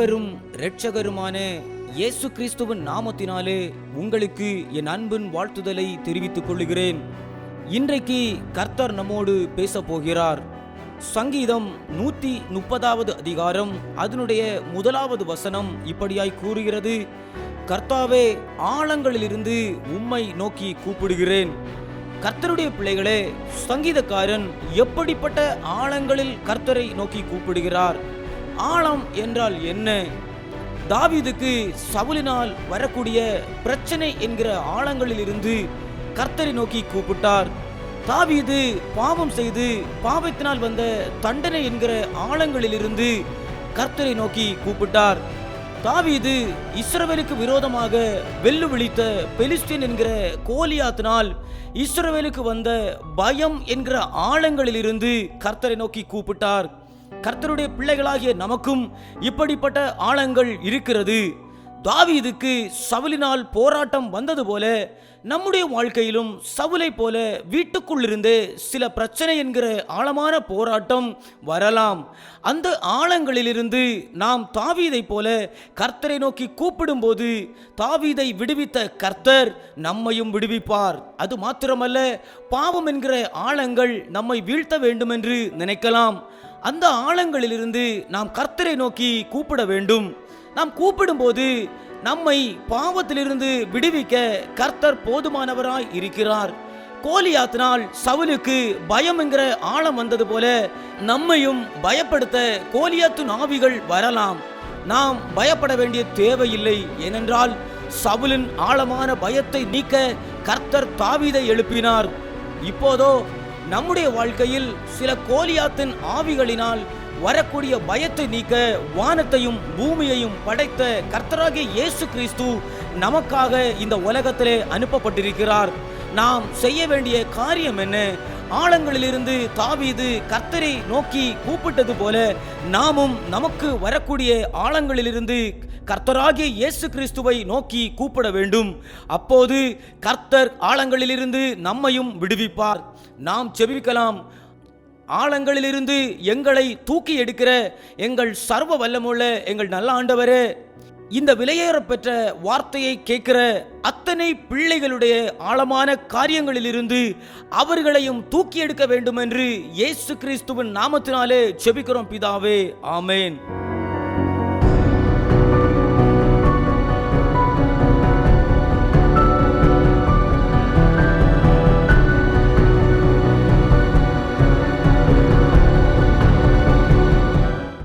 இரட்சகருமான இயேசு கிறிஸ்துவின் நாமத்தினாலே உங்களுக்கு என் அன்பின் வாழ்த்துதலை தெரிவித்துக் கொள்கிறேன் இன்றைக்கு கர்த்தர் நம்மோடு பேச போகிறார். சங்கீதம் நூத்தி முப்பதாவது அதிகாரம் அதனுடைய முதலாவது வசனம் இப்படியாய் கூறுகிறது. கர்த்தாவே ஆழங்களிலிருந்து உம்மை நோக்கி கூப்பிடுகிறேன். கர்த்தருடைய பிள்ளைகளே சங்கீதக்காரன் எப்படிப்பட்ட ஆழங்களில் கர்த்தரை நோக்கி கூப்பிடுகிறார்? ஆழம் என்றால் என்ன? தாவீதுக்கு சவுலினால் வரக்கூடிய பிரச்சனை என்கிற ஆழங்களில் இருந்து கர்த்தரை நோக்கி கூப்பிட்டார். தாவீது பாவம் செய்து பாவத்தினால் வந்த தண்டனை என்கிற ஆழங்களிலிருந்து கர்த்தரை நோக்கி கூப்பிட்டார். தாவீது இஸ்ரவேலுக்கு விரோதமாக வெல்லு விழித்த பெலிஸ்தீன் என்கிற கோலியாத்தினால் இஸ்ரவேலுக்கு வந்த பயம் என்கிற ஆழங்களிலிருந்து கர்த்தரை நோக்கி கூப்பிட்டார். கர்த்தருடைய பிள்ளைகளாகிய நமக்கும் இப்படிப்பட்ட ஆழங்கள் இருக்கிறது. தாவீதுக்கு சவுலினால் போராட்டம் வந்தது போல நம்முடைய வாழ்க்கையிலும் சவுலை போல வீட்டுக்குள்ளிருந்து சில பிரச்சனை என்கிற ஆழமான போராட்டம் வரலாம். அந்த ஆழங்களிலிருந்து நாம் தாவீதை போல கர்த்தரை நோக்கி கூப்பிடும்போது தாவீதை விடுவித்த கர்த்தர் நம்மையும் விடுவிப்பார். அது மாத்திரமல்ல பாவம் என்கிற ஆழங்கள் நம்மை வீழ்த்த வேண்டும் என்று நினைக்கலாம். அந்த ஆழங்களிலிருந்து நாம் கர்த்தரை நோக்கி கூப்பிட வேண்டும். நாம் கூப்பிடும்போது நம்மை பாவத்திலிருந்து விடுவிக்க கர்த்தர் போதுமானவராய் இருக்கிறார். கோலியாத்தினால் சவுலுக்கு பயம் என்கிற ஆழம் வந்தது போல நம்மையும் பயப்படுத்த கோலியாத்து நாவிகள் வரலாம். நாம் பயப்பட வேண்டிய தேவையில்லை. ஏனென்றால் சவுலின் ஆழமான பயத்தை நீக்க கர்த்தர் தாவீதை எழுப்பினார். இப்போதோ நம்முடைய வாழ்க்கையில் சில கோலியாத்தின் ஆவிகளினால் வரக்கூடிய பயத்தை நீக்க வானத்தையும் பூமியையும் படைத்த கர்த்தராகிய இயேசு கிறிஸ்து நமக்காக இந்த உலகத்திலே அனுப்பப்பட்டிருக்கிறார். நாம் செய்ய வேண்டிய காரியம் என்ன? ஆழங்களிலிருந்து தாவீது கர்த்தரை நோக்கி கூப்பிட்டது போல நாமும் நமக்கு வரக்கூடிய ஆழங்களிலிருந்து கர்த்தராகிய இயேசு கிறிஸ்துவை நோக்கி கூப்பிட வேண்டும். அப்போது கர்த்தர் ஆழங்களிலிருந்து நம்மையும் விடுவிப்பார். நாம் செவிக்கலாம் ஆழங்களிலிருந்து எங்களை தூக்கி எடுக்கிற எங்கள் சர்வ வல்லமுள்ள எங்கள் நல்ல ஆண்டவரே இந்த விலையேற பெற்ற வார்த்தையை கேட்கிற அத்தனை பிள்ளைகளுடைய ஆழமான காரியங்களிலிருந்து அவர்களையும் தூக்கி எடுக்க வேண்டும் என்று இயேசு கிறிஸ்துவின் நாமத்தினாலே செபிக்கிறோம் பிதாவே. ஆமேன்.